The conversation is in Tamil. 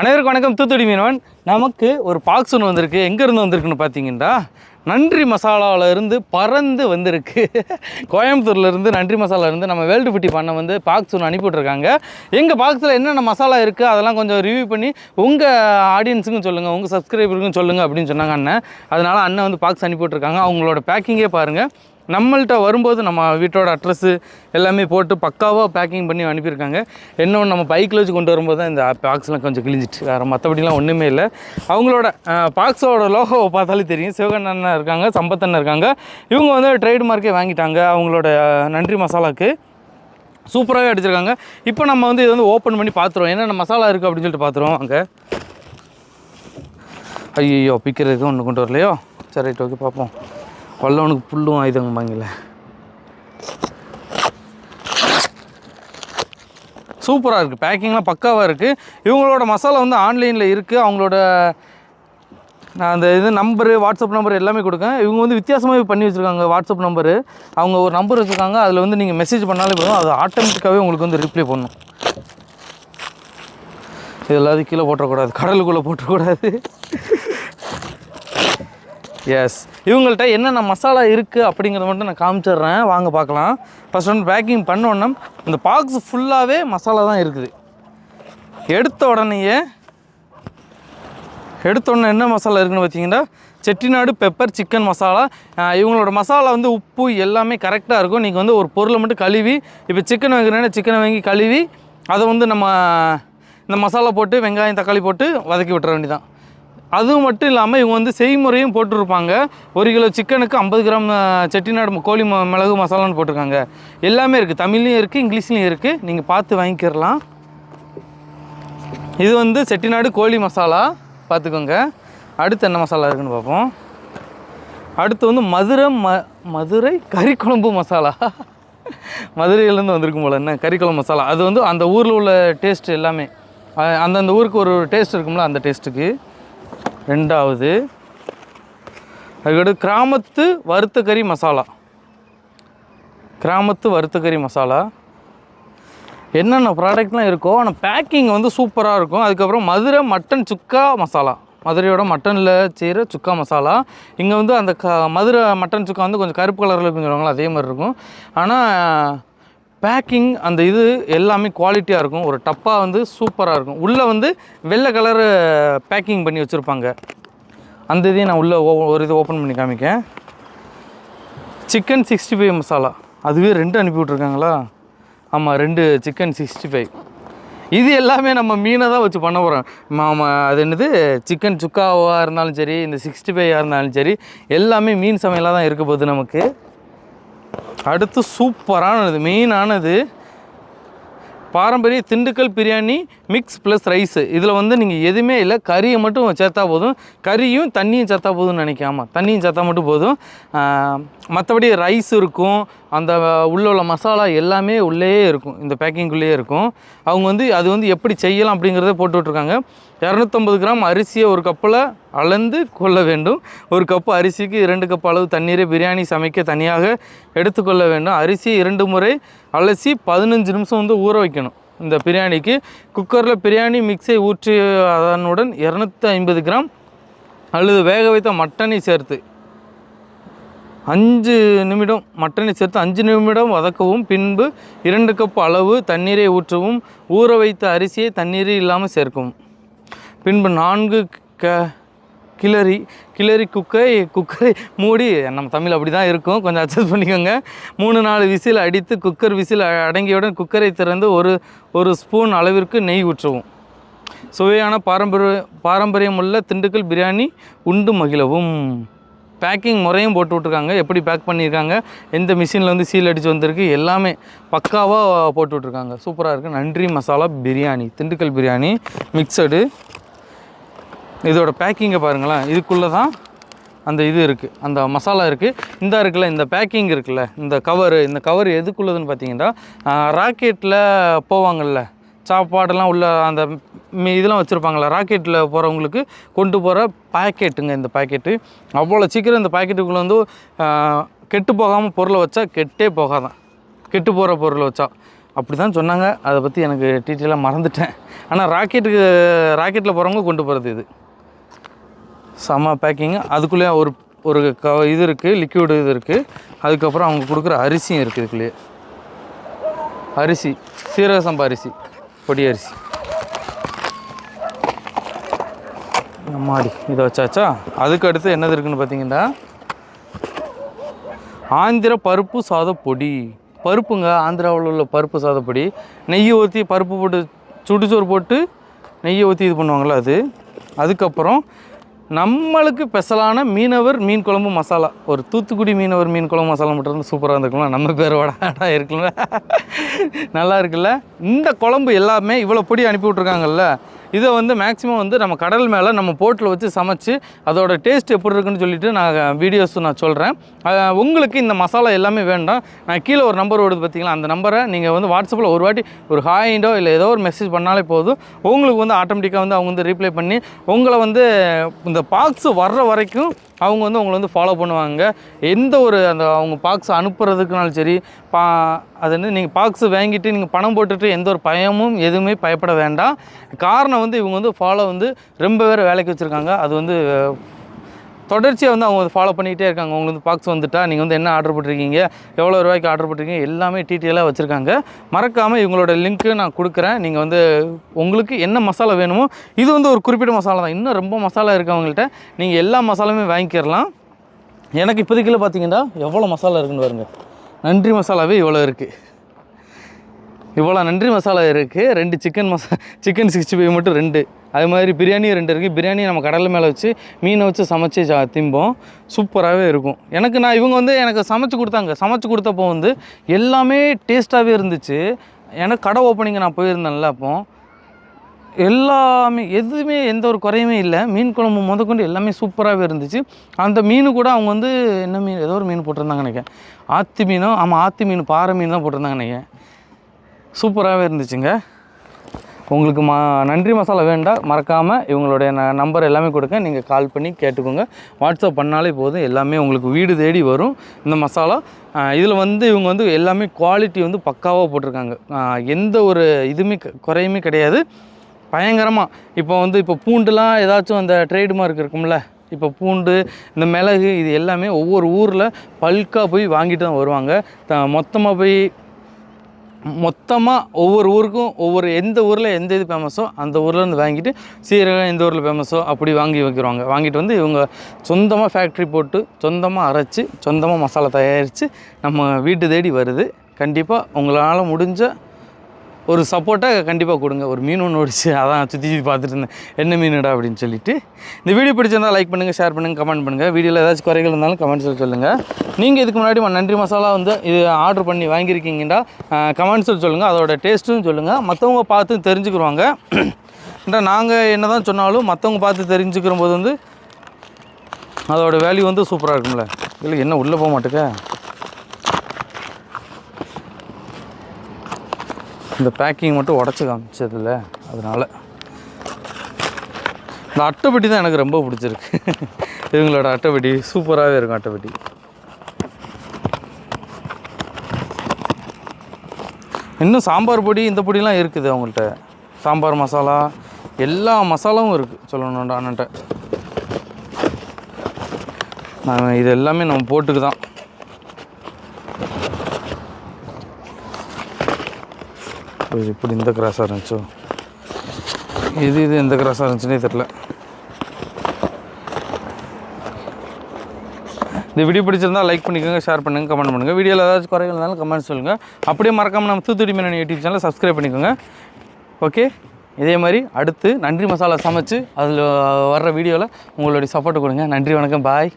அனைவருக்கும் வணக்கம். தூத்துடி மீனவன். நமக்கு ஒரு பாக்ஸ் ஒன்று வந்திருக்கு. எங்கேருந்து வந்திருக்குன்னு பார்த்தீங்கன்னா நன்றி மசாலாவிலேருந்து பறந்து வந்திருக்கு. கோயம்புத்தூர்லேருந்து நன்றி மசாலா நம்ம வேல்டு ஃபிட்டி பண்ண வந்து பாக்ஸ் ஒன்று அனுப்பிவிட்ருக்காங்க எங்கள் பாக்ஸில் என்னென்ன மசாலா இருக்குது அதெல்லாம் கொஞ்சம் ரிவ்யூ பண்ணி உங்கள் ஆடியன்ஸுக்கும் சொல்லுங்கள் உங்கள் சப்ஸ்கிரைபருக்கும் சொல்லுங்கள் அப்படின்னு சொன்னாங்க அண்ணன். அதனால் அண்ணன் வந்து பாக்ஸ் அனுப்பிவிட்ருக்காங்க அவங்களோட பேக்கிங்கே பாருங்கள் நம்மள்கிட்ட வரும்போது நம்ம வீட்டோட அட்ரஸ்ஸு எல்லாமே போட்டு பக்காவாக பேக்கிங் பண்ணி அனுப்பியிருக்காங்க. இன்னொன்று நம்ம பைக்கில் வச்சு கொண்டு வரும்போது தான் இந்த பாக்ஸ்லாம் கொஞ்சம் கிழிஞ்சிட்டு. வேறு மற்றபடிலாம் ஒன்றுமே இல்லை. அவங்களோட பாக்ஸோட லோகோவை பார்த்தாலே தெரியும். சிவகண்ணன் இருக்காங்க சம்பத்தண்ணன் இருக்காங்க. இவங்க வந்து ட்ரேட் மார்க்கே வாங்கிட்டாங்க. அவங்களோட நன்றி மசாலாக்கு. சூப்பராகவே அடிச்சிருக்காங்க. இப்போ நம்ம வந்து இதை வந்து ஓப்பன் பண்ணி பார்த்துருவோம். என்னென்ன மசாலா இருக்குது அப்படின்னு சொல்லிட்டு பார்த்துருவோம். அங்கே ஐயோ பிக்கிறதுக்கு ஒன்று கொண்டு வரலையோ? சரி ரைட் ஓகே பார்ப்போம். வல்லவனுக்கு புல்லும் ஆயுதங்கம்பாங்கல்ல சூப்பராக இருக்குது பேக்கிங்லாம் பக்காவாக இருக்குது இவங்களோட மசாலா வந்து ஆன்லைனில் இருக்குது அவங்களோட நான் அந்த இது நம்பரு வாட்ஸ்அப் நம்பர் எல்லாமே கொடுக்கேன். இவங்க வந்து வித்தியாசமாகவே பண்ணி வச்சுருக்காங்க வாட்ஸ்அப் நம்பரு அவங்க ஒரு நம்பர் வச்சுருக்காங்க. அதில் வந்து நீங்கள் மெசேஜ் பண்ணாலே போதும். அது ஆட்டோமேட்டிக்காகவே உங்களுக்கு வந்து ரிப்ளை பண்ணும். இது எல்லாத்தையும் கீழே போட்டுறக்கூடாது. கடலுக்குள்ளே போட்டக்கூடாது எஸ் இவங்கள்ட்ட என்னென்ன மசாலா இருக்குது அப்படிங்கிறத மட்டும் நான் காமிச்சிடுறேன். வாங்க பார்க்கலாம். ஃபஸ்ட் ஒன்று பேக்கிங் பண்ணோன்னே இந்த பாக்ஸ் ஃபுல்லாகவே மசாலா தான் இருக்குது. எடுத்த உடனேயே எடுத்த உடனே என்ன மசாலா இருக்குன்னு பார்த்தீங்கன்னா செட்டிநாடு பெப்பர் சிக்கன் மசாலா. இவங்களோட மசாலா வந்து உப்பு எல்லாமே கரெக்டாக இருக்கும். நீங்கள் வந்து ஒரு பொருளை மட்டும் கழுவி இப்போ சிக்கன் வாங்குறேன்னா சிக்கனை வாங்கி கழுவி அதை வந்து நம்ம இந்த மசாலா போட்டு வெங்காயம் தக்காளி போட்டு வதக்கி விட்டுற வேண்டியதான் அதுவும் மட்டும் இல்லாமல் இவங்க வந்து செய்முறையும் போட்டிருப்பாங்க. ஒரு கிலோ சிக்கனுக்கு ஐம்பது கிராம் செட்டிநாடு கோழி ம- மிளகு மசாலான்னு போட்டிருக்காங்க. எல்லாமே இருக்குது தமிழ்லையும் இருக்குது இங்கிலீஷ்லேயும் இருக்குது நீங்கள் பார்த்து வாங்கிக்கிறலாம் இது வந்து செட்டிநாடு கோழி மசாலா. பார்த்துக்கோங்க. அடுத்து என்ன மசாலா இருக்குன்னு பார்ப்போம். அடுத்து வந்து மதுரை ம மதுரை கறி குழம்பு மசாலா. மதுரையிலேருந்து வந்திருக்கும் போல. என்ன? கறி குழம்பு மசாலா. அது வந்து அந்த ஊரில் உள்ள டேஸ்ட் எல்லாமே. அந்தந்த ஊருக்கு ஒரு டேஸ்ட் இருக்கும்ல அந்த டேஸ்ட்டுக்கு ரெண்டாவது அதுக்கடுத்து கிராமத்து வறுத்த கறி மசாலா. கிராமத்து வறுத்த கறி மசாலா. என்னென்ன ப்ராடக்ட்லாம் இருக்கோ ஆனால் பேக்கிங் வந்து சூப்பராக இருக்கும். அதுக்கப்புறம் மதுரை மட்டன் சுக்கா மசாலா. மதுரையோட மட்டனில் செய்கிற சுக்கா மசாலா. இங்கே வந்து அந்த க மதுரை மட்டன் சுக்கா வந்து கொஞ்சம் கருப்பு கலரில் இருக்குன்னு சொல்லுவாங்களா அதே மாதிரி இருக்கும். ஆனால் பேக்கிங் அந்த இது எல்லாமே குவாலிட்டியாக இருக்கும். ஒரு டப்பாக வந்து சூப்பராக இருக்கும். உள்ளே வந்து வெள்ளை கலரு பேக்கிங் பண்ணி வச்சுருப்பாங்க. அந்த இதையும் நான் உள்ளே ஒரு இது ஓப்பன் பண்ணி காமிக்கேன். சிக்கன் சிக்ஸ்டி ஃபைவ் மசாலா அதுவே ரெண்டு அனுப்பி விட்ருக்காங்களா ஆமாம் ரெண்டு சிக்கன் சிக்ஸ்டி ஃபைவ் இது எல்லாமே நம்ம மீனை தான் வச்சு பண்ண போகிறோம் ஆமாம் அது என்னது? சிக்கன் சுக்காவாக இருந்தாலும் சரி இந்த சிக்ஸ்டி ஃபைவாக இருந்தாலும் சரி எல்லாமே மீன் சமையலாக தான் இருக்க போகுது நமக்கு. அடுத்து சூப்பரானது மெயினானது பாரம்பரிய Dindigul biryani mix plus rice இதில் வந்து நீங்கள் எதுவுமே இல்லை கறியை மட்டும் சேர்த்தா போதும். கறியும் தண்ணியும் சேர்த்தா போதும்னு நினைக்காம தண்ணியும் சேர்த்தா மட்டும் போதும். மற்றபடி ரைஸ் இருக்கும் அந்த உள்ள உள்ள மசாலா எல்லாமே உள்ளேயே இருக்கும். இந்த பேக்கிங்குள்ளேயே இருக்கும். அவங்க வந்து அது வந்து எப்படி செய்யலாம் அப்படிங்கிறத போட்டு விட்ருக்காங்க இரநூத்தம்பது கிராம் அரிசியை ஒரு கப்பில் அளந்து கொள்ள வேண்டும். ஒரு கப்பு அரிசிக்கு இரண்டு கப் அளவு தண்ணீரை பிரியாணி சமைக்க தனியாக எடுத்துக்கொள்ள வேண்டும். அரிசி இரண்டு முறை அலசி பதினஞ்சு நிமிஷம் வந்து ஊற வைக்கணும். இந்த பிரியாணிக்கு குக்கரில் பிரியாணி மிக்ஸை ஊற்றி அதனுடன் இரநூத்தி ஐம்பது கிராம் அல்லது வேக வைத்த மட்டனை சேர்த்து அஞ்சு நிமிடம் மட்டனை சேர்த்து அஞ்சு நிமிடம் வதக்கவும். பின்பு இரண்டு கப் அளவு தண்ணீரை ஊற்றவும். ஊற வைத்த அரிசியை தண்ணீர் இல்லாமல் சேர்க்கவும். பின்பு நான்கு க கிளறி கிளறி குக்கை குக்கரை மூடி நம்ம தமிழ் அப்படி தான் இருக்கும். கொஞ்சம் அட்ஜஸ்ட் பண்ணிக்கோங்க. மூணு நாலு விசில் அடித்து குக்கர் விசில் அடங்கியவுடன் குக்கரை திறந்து ஒரு ஒரு ஸ்பூன் அளவிற்கு நெய் ஊற்றவும். சுவையான பாரம்பரிய பாரம்பரியமுள்ள திண்டுக்கல் பிரியாணி உண்டு மகிழவும். பேக்கிங் முறையும் போட்டு விட்ருக்காங்க எப்படி பேக் பண்ணியிருக்காங்க? எந்த மிஷினில் வந்து சீல் அடித்து வந்திருக்கு? எல்லாமே பக்காவாக போட்டு விட்ருக்காங்க சூப்பராக இருக்குது நன்றி மசாலா பிரியாணி திண்டுக்கல் பிரியாணி மிக்சடு. இதோட பேக்கிங்கை பாருங்களேன். இதுக்குள்ளே தான் அந்த இது இருக்குது அந்த மசாலா இருக்குது இந்த இருக்குல்ல இந்த பேக்கிங் இருக்குல்ல இந்த கவரு இந்த கவர் எதுக்குள்ளதுன்னு பார்த்தீங்கன்னா ராக்கெட்டில் போவாங்கள்ல சாப்பாடெல்லாம் உள்ள அந்த இதெல்லாம் வச்சுருப்பாங்களா ராக்கெட்டில் போகிறவங்களுக்கு கொண்டு போகிற பாக்கெட்டுங்க இந்த பாக்கெட்டு. அவ்வளோ சீக்கிரம் இந்த பாக்கெட்டுக்குள்ளே வந்து கெட்டு போகாமல் பொருளை வச்சா கெட்டே போகாதான். கெட்டு போகிற பொருளை வச்சா. அப்படி தான் சொன்னாங்க. அதை பற்றி எனக்கு டீட்டெயிலாக மறந்துட்டேன். ஆனால் ராக்கெட்டுக்கு ராக்கெட்டில் போகிறவங்க கொண்டு போகிறது இது. செம பேக்கிங்கு அதுக்குள்ளேயே ஒரு ஒரு க இது இருக்குது லிக்யூடு இது இருக்குது அதுக்கப்புறம் அவங்க கொடுக்குற அரிசியும் இருக்குது இதுக்குள்ளேயே. அரிசி சீரக சம்பா அரிசி பொடி அரிசி. அம்மாடி இதை வச்சாச்சா? அதுக்கு அடுத்து என்னது இருக்குன்னு பார்த்தீங்கன்னா ஆந்திர பருப்பு சாதப்பொடி பருப்புங்க ஆந்திராவில் உள்ள பருப்பு சாதப்பொடி நெய்யை ஊற்றி பருப்பு போட்டு சுடுச்சோறு போட்டு நெய்யை ஊற்றி இது பண்ணுவாங்களா அது. அதுக்கப்புறம் நம்மளுக்கு ஸ்பெஷலான மீனவர் மீன் குழம்பு மசாலா. ஒரு தூத்துக்குடி மீனவர் மீன் குழம்பு மசாலா மட்டும் இருந்து சூப்பராக இருந்துருக்கலாம் நம்ம பேர் வடா இருக்குல்ல. நல்லா இருக்குல்ல. இந்த குழம்பு எல்லாமே இவ்வளோ பொடி அனுப்பி விட்ருக்காங்கல்ல இதை வந்து மேக்ஸிமம் வந்து நம்ம கடல் மேலே நம்ம போட்டில் வச்சு சமைச்சு அதோட டேஸ்ட் எப்படி இருக்குன்னு சொல்லிட்டு நான் வீடியோஸ் நான் சொல்கிறேன் உங்களுக்கு இந்த மசாலா எல்லாமே வேண்டாம். நான் கீழே ஒரு நம்பர் ஓடுது பார்த்தீங்களா அந்த நம்பரை நீங்கள் வந்து வாட்ஸ்அப்பில் ஒரு வாட்டி ஒரு ஹாயிண்டோ இல்லை ஏதோ ஒரு மெசேஜ் பண்ணாலே போதும். உங்களுக்கு வந்து ஆட்டோமேட்டிக்காக வந்து அவங்க வந்து ரீப்ளை பண்ணி உங்களை வந்து இந்த பாக்ஸ் வர்ற வரைக்கும் அவங்க வந்து உங்களை வந்து ஃபாலோ பண்ணுவாங்க. எந்த ஒரு அந்த அவங்க பாக்ஸ் அனுப்புறதுக்குனாலும் சரி பா அது வந்து நீங்கள் பாக்ஸ் வாங்கிட்டு நீங்கள் பணம் போட்டுட்டு எந்த ஒரு பயமும் எதுவுமே பயப்பட வேண்டாம். காரணம் வந்து இவங்க வந்து ஃபாலோ வந்து ரொம்ப பேர் வேலைக்கு வச்சுருக்காங்க. அது வந்து தொடர்ச்சியாக வந்து அவங்க ஃபாலோ பண்ணிகிட்டே இருக்காங்க. உங்களுக்கு வந்து பாக்ஸ் வந்துட்டா நீங்கள் வந்து என்ன ஆர்டர் போட்டிருக்கீங்க எவ்வளோ ரூபாய்க்கு ஆர்டர் போட்டிருக்கீங்க எல்லாமே டீட்டெயிலாக வச்சுருக்காங்க. மறக்காமல் இவங்களோட லிங்க்கு நான் கொடுக்குறேன். நீங்கள் வந்து உங்களுக்கு என்ன மசாலா வேணுமோ இது வந்து ஒரு குறிப்பிட்ட மசாலா தான். இன்னும் ரொம்ப மசாலா இருக்குது அவங்கள்ட்ட நீங்கள் எல்லா மசாலாமே வாங்கிக்கிறலாம். எனக்கு இப்போதைக்குள்ள பார்த்தீங்கன்னா எவ்வளோ மசாலா இருக்குன்னு பாருங்க. நன்றி மசாலாவே இவ்வளோ இருக்குது இவ்வளோ நன்றி மசாலா இருக்குது ரெண்டு சிக்கன் மசா சிக்கன் சிக்ஸ்டி ஃபைவ் மட்டும் ரெண்டு. அது மாதிரி பிரியாணி ரெண்டு இருக்குது பிரியாணி நம்ம கடல் மேலே வச்சு மீனை வச்சு சமைச்சு சா திம்போம். சூப்பராகவே இருக்கும். எனக்கு நான் இவங்க வந்து எனக்கு சமைச்சு கொடுத்தாங்க. சமைச்சு கொடுத்தப்போ வந்து எல்லாமே டேஸ்ட்டாகவே இருந்துச்சு. எனக்கு கடை ஓப்பனிங் நான் போயிருந்தேன்ல அப்போ. எல்லாமே எதுவுமே எந்த ஒரு குறையுமே இல்லை. மீன் குழம்பு முதற்கொண்டு எல்லாமே சூப்பராகவே இருந்துச்சு. அந்த மீன் கூட அவங்க வந்து என்ன மீன் ஏதோ ஒரு மீன் போட்டிருந்தாங்க நினைக்கிறேன். ஆத்தி மீனும் ஆமாம் ஆத்தி மீன் பாறை மீன் தான் போட்டிருந்தாங்க நினைக்கிறேன். சூப்பராகவே இருந்துச்சுங்க. உங்களுக்கு மா நன்றி மசாலா வேண்டாம் மறக்காமல் இவங்களுடைய ந நம்பர் எல்லாமே கொடுக்க நீங்கள் கால் பண்ணி கேட்டுக்கோங்க. வாட்ஸ்அப் பண்ணாலே போதும். எல்லாமே உங்களுக்கு வீடு தேடி வரும். இந்த மசாலா இதில் வந்து இவங்க வந்து எல்லாமே குவாலிட்டி வந்து பக்காவாக போட்டிருக்காங்க. எந்த ஒரு இதுவுமே க- குறையுமே கிடையாது. பயங்கரமாக இப்போ வந்து இப்போ பூண்டுலாம் ஏதாச்சும் அந்த ட்ரேட்மார்க் இருக்கும்ல இப்போ பூண்டு இந்த மிளகு இது எல்லாமே ஒவ்வொரு ஊரில் பல்காக போய் வாங்கிட்டு தான் வருவாங்க. த மொத்தமாக போய் மொத்தமாக ஒவ்வொரு ஊருக்கும் ஒவ்வொரு எந்த ஊரில் எந்த இது ஃபேமஸோ அந்த ஊரில் இருந்து வாங்கிட்டு சீரகம் எந்த ஊரில் ஃபேமஸோ அப்படி வாங்கி வைக்கிறாங்க. வாங்கிட்டு வந்து இவங்க சொந்தமாக ஃபேக்ட்ரி போட்டு சொந்தமாக அரைச்சி சொந்தமாக மசாலா தயாரித்து நம்ம வீட்டு தேடி வருது. கண்டிப்பாக உங்களால் முடிஞ்ச ஒரு சப்போர்ட்டை கண்டிப்பாக கொடுங்க. ஒரு மீன் ஒன்று ஓடிச்சு அதான் சுற்றி சுற்றி பார்த்துட்டு இருந்தேன். என்ன மீனுடா அப்படின்னு சொல்லிட்டு. இந்த வீடியோ பிடிச்சிருந்தா லைக் பண்ணுங்கள் ஷேர் பண்ணுங்கள் கமெண்ட் பண்ணுங்கள் வீடியோவில் ஏதாச்சும் குறைகள் இருந்தாலும் கமெண்ட்ஸில் சொல்லுங்கள் நீங்கள் இதுக்கு முன்னாடி நன்றி மசாலா வந்து இது ஆர்டர் பண்ணி வாங்கியிருக்கீங்கடா கமெண்ட்ஸில் சொல்லுங்கள் அதோட டேஸ்ட்டும் சொல்லுங்கள் மற்றவங்க பார்த்து தெரிஞ்சுக்கிடுவாங்க ஏன்டா நாங்கள் என்ன தான் சொன்னாலும் மற்றவங்க பார்த்து தெரிஞ்சுக்கிற போது வந்து அதோட வேல்யூ வந்து சூப்பராக இருக்கும்ல. இல்லை என்ன உள்ளே போக மாட்டேக்க? இந்த பேக்கிங் மட்டும் உடச்சி காமிச்சதில்ல அதனால். இந்த அட்டைப்பெட்டி தான் எனக்கு ரொம்ப பிடிச்சிருக்கு. இவங்களோட அட்டைப்பெட்டி சூப்பராகவே இருக்கும் அட்டைப்பெட்டி. இன்னும் சாம்பார் பொடி இந்த பொடிலாம் இருக்குது அவங்கள்ட்ட. சாம்பார் மசாலா எல்லா மசாலாவும் இருக்குது சொல்லணும்டா அண்ணன்ட்ட. நான் இது எல்லாமே நம்ம போட்டுக்கு தான். இது இப்படி இந்த கிராஸாக இருந்துச்சோ? இது இது எந்த கிராஸாக இருந்துச்சுன்னே தெரில இந்த வீடியோ பிடிச்சிருந்தா லைக் பண்ணிக்கோங்க ஷேர் பண்ணுங்கள் கமெண்ட் பண்ணுங்கள் வீடியோவில் ஏதாச்சும் குறைகள் இருந்தாலும் கமெண்ட் சொல்லுங்கள் அப்படியே மறக்காமல் நம்ம தூத்துக்குடி மீனன் யூடியூப் சேனலை சப்ஸ்கிரைப் பண்ணிக்கோங்க. ஓகே இதே மாதிரி அடுத்து நன்றி மசாலா சமைச்சு அதில் வர்ற வீடியோவில் உங்களுடைய சப்போர்ட் கொடுங்க. நன்றி வணக்கம். பாய்